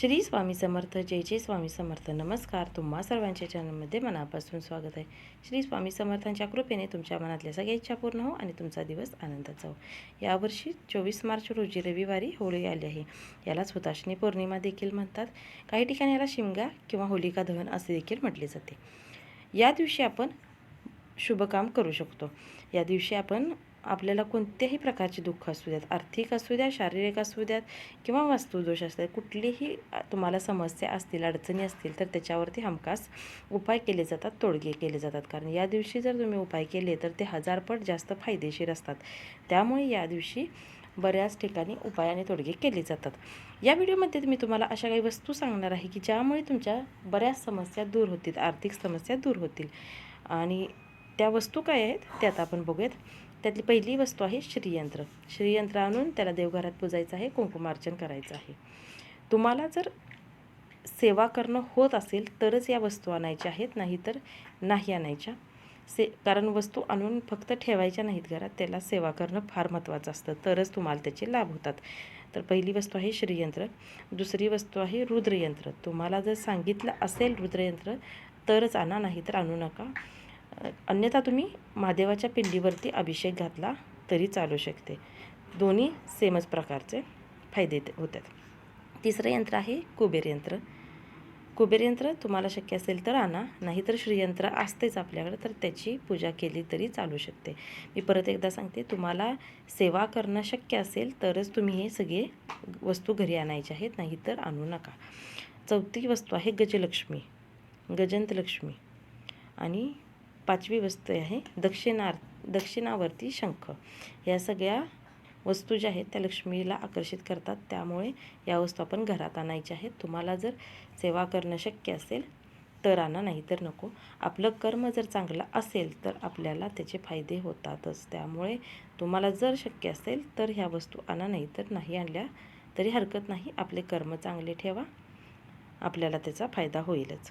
श्री स्वामी समर्थ जय जय स्वामी समर्थ. नमस्कार तुम्हा सर्वांच्या चॅनलमध्ये मनापासून स्वागत आहे. श्री स्वामी समर्थांच्या कृपेने तुमच्या मनातल्या सगळ्या इच्छा पूर्ण हो आणि तुमचा दिवस आनंदाचा हो. यावर्षी चोवीस मार्च रोजी रविवारी होळी आली आहे. यालाच हुताशनी पौर्णिमा देखील म्हणतात. काही ठिकाणी याला शिमगा किंवा होलिका दहन असे देखील म्हटले जाते. या दिवशी आपण शुभकाम करू शकतो. या दिवशी आपण आपल्याला कोणत्याही प्रकारचे दुःख असू द्यात आर्थिक असू द्या शारीरिक असू द्यात किंवा वास्तुदोष असतात कुठलीही तुम्हाला समस्या असतील अडचणी असतील तर त्याच्यावरती हमखास उपाय केले जातात तोडगे केले जातात. कारण या दिवशी जर तुम्ही उपाय केले तर ते हजारपट जास्त फायदेशीर असतात. त्यामुळे या दिवशी बऱ्याच ठिकाणी उपाय आणि तोडगे केले जातात. या व्हिडिओमध्ये मी तुम्हाला अशा काही वस्तू सांगणार आहे की ज्यामुळे तुमच्या बऱ्याच समस्या दूर होतील आर्थिक समस्या दूर होतील. आणि त्या वस्तू काय आहेत? त्या आता आपण बघूयात. त्यातली पहिली वस्तू आहे श्रीयंत्र. श्रीयंत्र आणून त्याला देवघरात पुजायचं आहे कुंकुमार्चन करायचं आहे. तुम्हाला जर सेवा करणं होत असेल तरच या वस्तू आणायच्या आहेत नाहीतर नाही आणायच्या. से कारण वस्तू आणून फक्त ठेवायच्या नाहीत घरात त्याला सेवा करणं फार महत्त्वाचं असतं. तरच तुम्हाला त्याचे लाभ होतात. तर पहिली वस्तू आहे श्रीयंत्र. दुसरी वस्तू आहे रुद्रयंत्र. तुम्हाला जर सांगितलं असेल रुद्रयंत्र तरच आणा नाही तर आणू नका. अन्यथा तुम्ही महादेवाच्या पिंडीवरती अभिषेक घातला तरी चालू शकते. दोन्ही सेमच प्रकारचे फायदे ते- होतात. तिसरं यंत्र आहे कुबेर यंत्र. कुबेर यंत्र तुम्हाला शक्य असेल तर आणा नाहीतर श्रीयंत्र असतेच आपल्याकडे तर त्याची पूजा केली तरी चालू शकते. मी परत एकदा सांगते तुम्हाला सेवा करणं शक्य असेल तरच तुम्ही हे सगळे वस्तू घरी आणायचे आहेत नाहीतर आणू नका. चौथी वस्तू आहे गजलक्ष्मी गजंतलक्ष्मी. आणि पाचवी वस्तू आहे दक्षिणार दक्षिणावर्ती शंख. या सगळ्या वस्तू ज्या आहेत त्या लक्ष्मीला आकर्षित करतात. त्यामुळे या वस्तू आपण घरात आणायच्या आहेत. तुम्हाला जर सेवा करणं शक्य असेल तर आणा नाही तर नको. आपलं कर्म जर चांगलं असेल तर आपल्याला त्याचे फायदे होतातच. त्यामुळे तुम्हाला जर शक्य असेल तर ह्या वस्तू आणा नाही तर नाही आणल्या तरी हरकत नाही. आपले कर्म चांगले ठेवा. आपल्याला त्याचा फायदा होईलच.